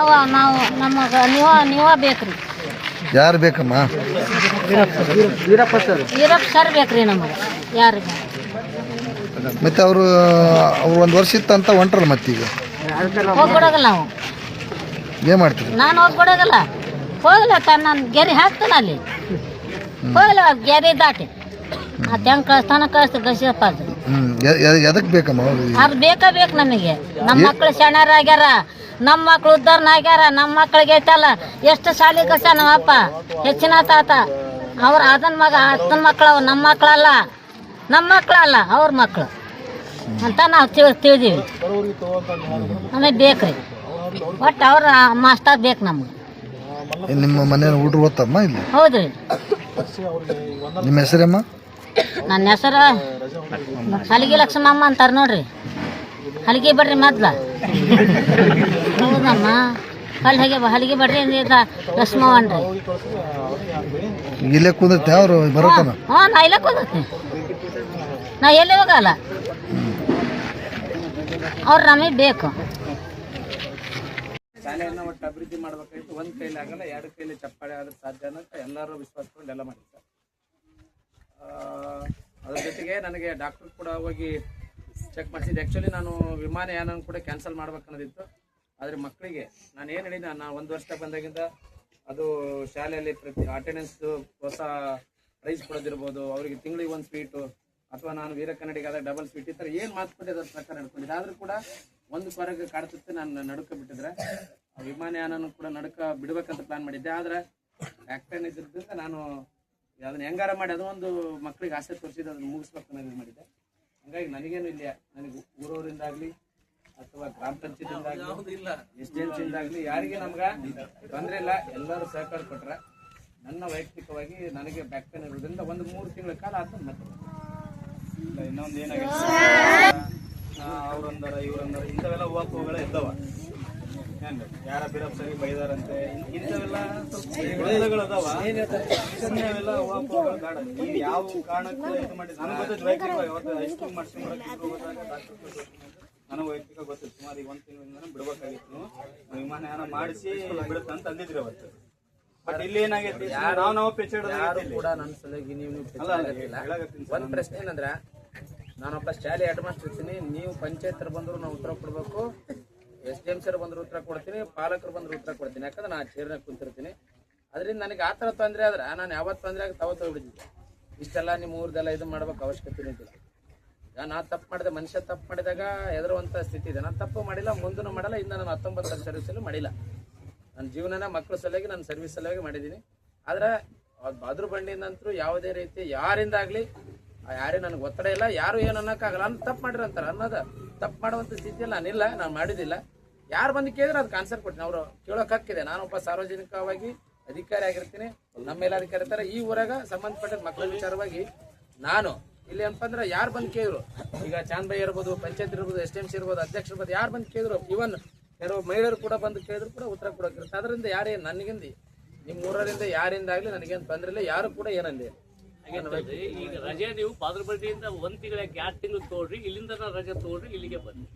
ಅವ ನಾವು ನಮಗ ನೀವ ನೀವ ಬೇಕ್ರಿ. ಯಾರು ಬೇಕಮ್ಮ? ವೀರಪ್ಪ ಸರ್ ಬೇಕ್ರಿ ನಮಗೆ ಯಾರು ಮತ್ತೆ ಅವರು ಅವ್ರು ಒಂದು ವರ್ಷ ಇತ್ತಂತ ಹೊಂಟ್ರಲ್ಲ ಮತ್ತೀಗ? ಹೋಗ್ಬಿಡೋಗಲ್ಲ ನಾವು. ಏನು ಮಾಡ್ತೀರಿ? ನಾನು ಹೋಗ್ಬಿಡೋಗಲ್ಲ. ಹೋಗಲ್ಲ ನಾನು ಗೆರೆ ಹಾಕ್ತಾನ ಅಲ್ಲಿ. ಹೋಗಲ್ಲ ಗೆರೆ ದಾಟಿ. ಆ ಹೆಂಗೆ ಕಳಿಸ್ತಾನ ಕಳಿಸ್ತ ಗಸಿಯಪ್ಪ ಅದು. ಎದಕ್ಕೆ ಬೇಕಮ್ಮ ಅದು ಬೇಕಾ ಬೇಕು ನಮಗೆ. ನಮ್ಮ ಮಕ್ಳು ಆಗ್ಯಾರ. ನಮ್ಮ ಮಕ್ಳು ಉದ್ದಾರ ಆಗ್ಯಾರ ನಮ್ಮ ಮಕ್ಳಿಗೆ ಐತಲ್ಲ ಎಷ್ಟು ಶಾಲಿ ಕಸ ನಮ್ಮಪ್ಪ? ಹೆಚ್ಚಿನ ತಾತ. ಅವ್ರ ಅದನ್ ಮಗ ಅತ್ತನ ಮಕ್ಳು ಅವ ನಮ್ಮ ಮಕ್ಳಲ್ಲ. ನಮ್ಮ ಮಕ್ಳಲ್ಲ ಅವ್ರ ಮಕ್ಳು. ಅಂತ ನಾವು ತಿಳ್ ತಿಳಿದೀವಿ. ನಮಗೆ ಬೇಕ್ರಿ. ಒಟ್ಟು ಅವ್ರ ಮಾಸ್ಟರ್ ಬೇಕು ನಮ್ಗೆ. ನಿಮ್ಮ ಮನೆ ಹುಡುಗ ಓದ್ತಮ್ಮ ಇಲ್ಲಿ? ಹೌದ್ರಿ. ನಿಮ್ಮ ಹೆಸರಮ್ಮ? ನನ್ನ ಹೆಸರು ಸಲಿಗೆ ಲಕ್ಷ್ಮಮ್ಮ ಅಂತಾರೆ ನೋಡ್ರಿ. ಹಲಿಗೆ ಬರ್ರಿ ಮೊದ್ಲ. ಹೌದಮ್ಮ. ಅಲ್ಲಿ ಹೇಗೆ ಹಲಿಗೆ ಬರ್ರಿ ಲಕ್ಷ್ಮವನ್ರಿ ಇಲ್ಲೇ ಕುಂದಿರ್ತೆ ಅವ್ರು ಹಾಂ ನಾ ಇಲ್ಲೇ ಕೂದತ್ನಿ ನಾ ಎಲ್ಲಿ ಹೋಗಲ್ಲ. ಅವ್ರು ನಮಗೆ ಬೇಕು. ಶಾಲೆಯನ್ನ ಒಟ್ಟು ಅಭಿವೃದ್ಧಿ ಮಾಡ್ಬೇಕಾಯ್ತು. ಒಂದ್ ಕೈಲಿ ಆಗಲ್ಲ ಎರಡು ಕೈಲಿ ಚಪ್ಪಾಳೆ ಆದ್ರೆ ಸಾಧ್ಯ ಅಂತ ಎಲ್ಲರೂ ವಿಶ್ವಾಸಕೊಂಡು ಎಲ್ಲ ಮಾಡಿದ್ದಾರೆ ಅದ್ರ ಜೊತೆಗೆ ನನಗೆ ಡಾಕ್ಟರ್ ಕೂಡ ಹೋಗಿ ಚೆಕ್ ಮಾಡಿಸಿದ್ದೆ. ಆ್ಯಕ್ಚುಲಿ ನಾನು ವಿಮಾನಯಾನ ಕೂಡ ಕ್ಯಾನ್ಸಲ್ ಮಾಡ್ಬೇಕನ್ನೋದಿತ್ತು ಆದರೆ ಮಕ್ಕಳಿಗೆ, ನಾನು ಏನು ಹೇಳಿದ್ದೆ ನಾನು ಒಂದು ವರ್ಷ ಬಂದಾಗಿಂದ ಅದು ಶಾಲೆಯಲ್ಲಿ ಪ್ರತಿ ಅಟೆಂಡೆನ್ಸ್ ಹೊಸ ಪ್ರೈಸ್ ಕೊಡೋದಿರ್ಬೋದು ಅವರಿಗೆ ತಿಂಗಳಿಗೆ ಒಂದು ಸ್ವೀಟು ಅಥವಾ ನಾನು ವೀರ ಕನ್ನಡಿಗಾದ ಡಬಲ್ ಸ್ವೀಟ್ ಈ ಥರ ಏನು ಮಾತು ಅದರ ಪ್ರಕಾರ ನಡ್ಕೊಂಡಿದ್ದೆ ಆದರೂ ಕೂಡ ಒಂದು ಕೊರಗೆ ಕಾಡ್ತಿತ್ತು ನಾನು ನಡುಕ ಬಿಟ್ಟಿದ್ರೆ. ವಿಮಾನಯಾನನು ವಿಮಾನಯಾನನೂ ಕೂಡ ನಡುಕ ಬಿಡಬೇಕಂತ ಪ್ಲಾನ್ ಮಾಡಿದ್ದೆ. ಆದ್ರೆ ಇದ್ದಿದ್ದರಿಂದ ನಾನು ಅದನ್ನ ಹೆಂಗಾರ ಮಾಡಿ ಅದೊಂದು ಮಕ್ಕಳಿಗೆ ಆಸೆ ತೋರಿಸಿದ್ದು ಅದನ್ನ ಮುಗಿಸ್ಬೇಕು ಅನ್ನೋದು ಮಾಡಿದ್ದೆ. ಹಂಗಾಗಿ ನನಗೇನು ಇಲ್ಲ. ನನಗೆ ಊರವರಿಂದಾಗ್ಲಿ ಅಥವಾ ಗ್ರಾಮ ಪಂಚಾಯತ್ ಎಸ್ ಡಿ ಯಾರಿಗೆ ನಮ್ಗ ತೊಂದರೆ ಇಲ್ಲ. ಎಲ್ಲರೂ ಸಹಕಾರ ಕೊಟ್ರೆ ನನ್ನ ವೈಯಕ್ತಿಕವಾಗಿ ನನಗೆ ಬ್ಯಾಕ್ ಪೇನ್ ಇರೋದ್ರಿಂದ ಒಂದು ಮೂರು ತಿಂಗಳ ಕಾಲ ಆದ್ಮೇಲೆ ಮತ್ತೆ. ಇಲ್ಲ, ಇನ್ನೊಂದು ಏನಾಗಿದೆ? ಅವ್ರಂದರ ಇವ್ರಂದರ ಇಂಥವೆಲ್ಲ ಹೋಗೋಗಳ ಇದ್ದಾವ. ಹೆಂಗ ಯಾರ ಬಿರಪ್ ಸರಿ ಬೈದಾರಂತೆ? ಇಂಥವೆಲ್ಲ ವಿರೋಧಗಳು ಅದಾವ ನೀವು ಯಾವ ಕಾರಣಕ್ಕೆ ಇದು ಮಾಡಿ ನನಗೆ ಹೈಸ್ಕೂಲ್ ಮಾಡ್ಸ್ಕೊಂಡ್ ವೈಯಕ್ತಿಕ ಗೊತ್ತಿತ್ತು ಸುಮಾರು ಈಗ ಒಂದು ತಿಂಗಳಿಂದ ಬಿಡ್ಬೇಕಾಗಿತ್ತು. ವಿಮಾನಯಾನ ಮಾಡಿಸಿ ಬಿಡುತ್ತೆ ಅಂತ ಅಂದಿದ್ರಿ ಅವತ್ತು. ಬಟ್ ಇಲ್ಲಿ ಏನಾಗೈತಿ? ನಾವು ನಾವು ಯಾರು ಕೂಡ ನನ್ನ ಸಲಗಿ ನೀವು ಒಂದು ಪ್ರಶ್ನೆ ಏನಂದ್ರ ನಾನೊಬ್ಬ ಶಾಲೆ ಹೆಡ್ ಮಾಸ್ಟರ್ ಇರ್ತೀನಿ. ನೀವು ಪಂಚಾಯತ್ ಬಂದ್ರು ನಾವು ಉತ್ತರ ಕೊಡ್ಬೇಕು. ಎಸ್ ಡಿ ಎಂ ಸರ್ ಬಂದ್ರು ಉತ್ತರ ಕೊಡ್ತೀನಿ, ಪಾಲಕರು ಬಂದ್ರು ಉತ್ತರ ಕೊಡ್ತೀನಿ. ಯಾಕಂದ್ರೆ ನಾನು ಚೇರ್ನಾಗ ಕುಂತಿರ್ತೀನಿ. ಅದರಿಂದ ನನಗೆ ಆ ಥರ ತೊಂದರೆ ಆದ್ರೆ ನಾನು ಯಾವತ್ತು ತೊಂದರೆ ಆಗಿ ತಾವತ್ತು ಹೋಗ್ಬಿಟ್ಟಿದ್ದೆ ಇಷ್ಟೆಲ್ಲ ನಿಮ್ಮ ಊರ್ದೆಲ್ಲ ಇದು ಮಾಡ್ಬೇಕು ಅವಶ್ಯಕತೆ ಇದ್ದಿಲ್ಲ ನಾನು ನಾ ತಪ್ಪು ಮಾಡಿದೆ, ಮನುಷ್ಯ ತಪ್ಪು ಮಾಡಿದಾಗ ಹೆದರುವಂಥ ಸ್ಥಿತಿ ಇದೆ. ನಾನು ತಪ್ಪು ಮಾಡಿಲ್ಲ ಮುಂದೂ ಮಾಡಲ್ಲ, ಇನ್ನು ನಾನು ಹತ್ತೊಂಬತ್ತು ಸರ್ವಿಸ್ ಸರ್ವಿಸಲ್ಲೂ ಮಾಡಿಲ್ಲ. ನನ್ನ ಜೀವನನ ಮಕ್ಕಳ ಸಲುವಾಗಿ ನಾನು ಸರ್ವಿಸ್ ಸಲುವಾಗಿ ಮಾಡಿದ್ದೀನಿ. ಆದ್ರೆ ಅದ್ರ ಬಂಡಿನಂತರೂ ಯಾವುದೇ ರೀತಿ ಯಾರಿಂದಾಗ್ಲಿ ಯಾರೇ ನನಗೆ ಒತ್ತಡ ಇಲ್ಲ, ಯಾರು ಏನು ಅನ್ನೋಕ್ಕಾಗಲ್ಲ. ನಾನು ತಪ್ಪು ಮಾಡಿರಂತಾರೆ ಅನ್ನೋದು ತಪ್ಪು ಮಾಡುವಂಥ ಸ್ಥಿತಿಯಲ್ಲಿ ನಾನಿಲ್ಲ, ನಾನು ಮಾಡಿದ್ದಿಲ್ಲ. ಯಾರು ಬಂದು ಕೇಳಿದ್ರೆ ಅದಕ್ಕೆ ಆನ್ಸರ್ ಕೊಡ್ತೀನಿ. ಅವರು ಕೇಳೋಕೆ ಹಕ್ಕಿದೆ. ನಾನೊಬ್ಬ ಸಾರ್ವಜನಿಕವಾಗಿ ಅಧಿಕಾರಿ ಆಗಿರ್ತೀನಿ. ನಮ್ಮ ಮೇಲಾಧಿಕಾರಿ ಇರ್ತಾರೆ. ಈ ಊರಾಗ ಸಂಬಂಧಪಟ್ಟ ಮಕ್ಕಳ ವಿಚಾರವಾಗಿ ನಾನು ಇಲ್ಲಿ ಏನಪ್ಪ ಅಂದ್ರೆ ಯಾರು ಬಂದು ಕೇಳಿದ್ರು, ಈಗ ಚಾಂದ್ ಇರ್ಬೋದು, ಪಂಚಾಯತ್ ಇರ್ಬೋದು, ಎಸ್ ಡಿ ಎಂ ಸಿ ಇರ್ಬೋದು ಅಧ್ಯಕ್ಷ ಇರ್ಬೋದು, ಯಾರು ಬಂದು ಕೇಳಿದ್ರು ಇವನ್ ಕೆಲವು ಮಹಿಳೆಯರು ಕೂಡ ಬಂದು ಕೇಳಿದ್ರು ಕೂಡ ಉತ್ತರ ಕೊಡೋಕಿರುತ್ತೆ ಅದರಿಂದ ಯಾರೇ ನನಗಿಂದ ನಿಮ್ಮ ಊರರಿಂದ ಯಾರಿಂದ ಆಗಲಿ ನನಗೇನು ತೊಂದರೆ ಇಲ್ಲ. ಯಾರು ಕೂಡ ಏನಂದಿ ಹಾಗಾದ್ರೆ ಈಗ ರಜೆ ನೀವು ಪಾದ್ರಪಟ್ಟಿಯಿಂದ ಒಂದ್ ತಿಂಗಳ ಎರಡು ತಿಂಗಳು ತಗೊಳ್ರಿ ಇಲ್ಲಿಂದ ರಜೆ ತೋರಿ ಇಲ್ಲಿಗೆ ಬನ್ನಿ.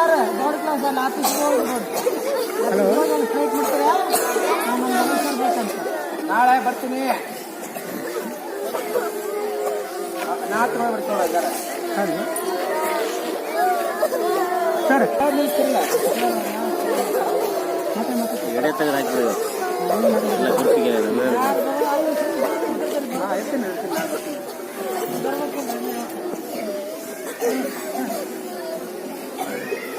ಬರ್ಬೇಡ್ರಿ ದೊಡ್ಡ ಬೋರ್ಡ್ ಕ್ಲಾಸ್ ಅಲ್ಲಿ ಆಫೀಸ್ಗೆ ಹೋಗ್ಬಿಡ್ರಿ ಫ್ಲೈಟ್ ಬೇಕಂತ ನಾಳೆ ಬರ್ತೀನಿ. ನಾಲ್ಕು ಬರ್ತೀವಿ ಸರ್. ಎಡೆ ತೆಗೆದು ಹಾಕಿಬಿಡಿ. ಎಲ್ಲ ಗುರುತಿಗೆ ಬರ್ತೀನಿ ಸರ್ ನಾಳೆ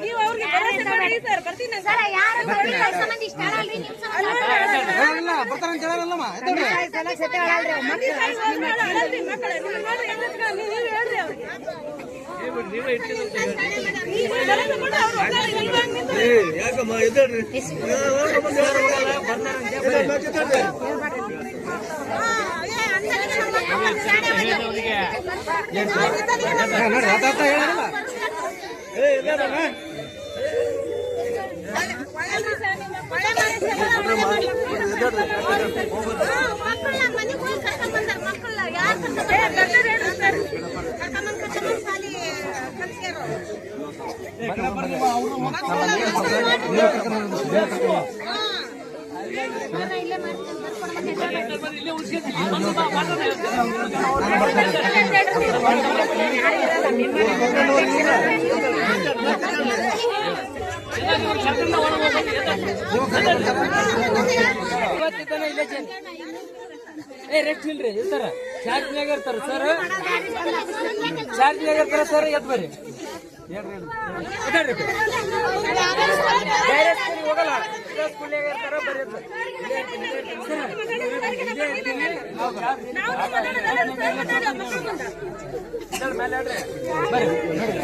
ನೀವು ಅವ್ರಿಗೆ ಭರವಸೆ ಮಾಡಿ ಸರ್ ಬರ್ತೀನಿ ಸರ್ ಯಾರು ಸಂಬಂಧ ಇಷ್ಟ ಅಲ್ರಿ ಮಕ್ಕಳ ಮನೆಗೆ ಹೋಗಿ ಕರ್ಕೊಂಡ್ ಬಂದಾರ ಮಕ್ಕಳ ಯಾರು ಕರ್ಕೊಂಡ್ ಕರ್ಕೊಂಡ್ ಸಾಲಿ ಕಲ್ಸ್ಯಾರು ಇಲ್ಲೇ ಮಾಡ್ತೀನಿ ಇಲ್ಲೇ ಉಳಿಸ್ಕೊಂಡು ಏ ರೆಸ್ಟ್ ಇಲ್ರಿ ಇರ್ತಾರ. ಚಾರ್ಜ್ನಾಗ ಇರ್ತಾರ ಸರ್ ಚಾರ್ಜ್ನಾಗ ಇರ್ತಾರ ಸರ್ ಎದ್ ಬರ್ರಿ. ಬೇರೆ ಸ್ಕೂಲಿಗೆ ಹೋಗಲ್ಲ ಇದೇ ಸ್ಕೂಲ್ನಾಗ ಇರ್ತಾರ ಮೇಲೆ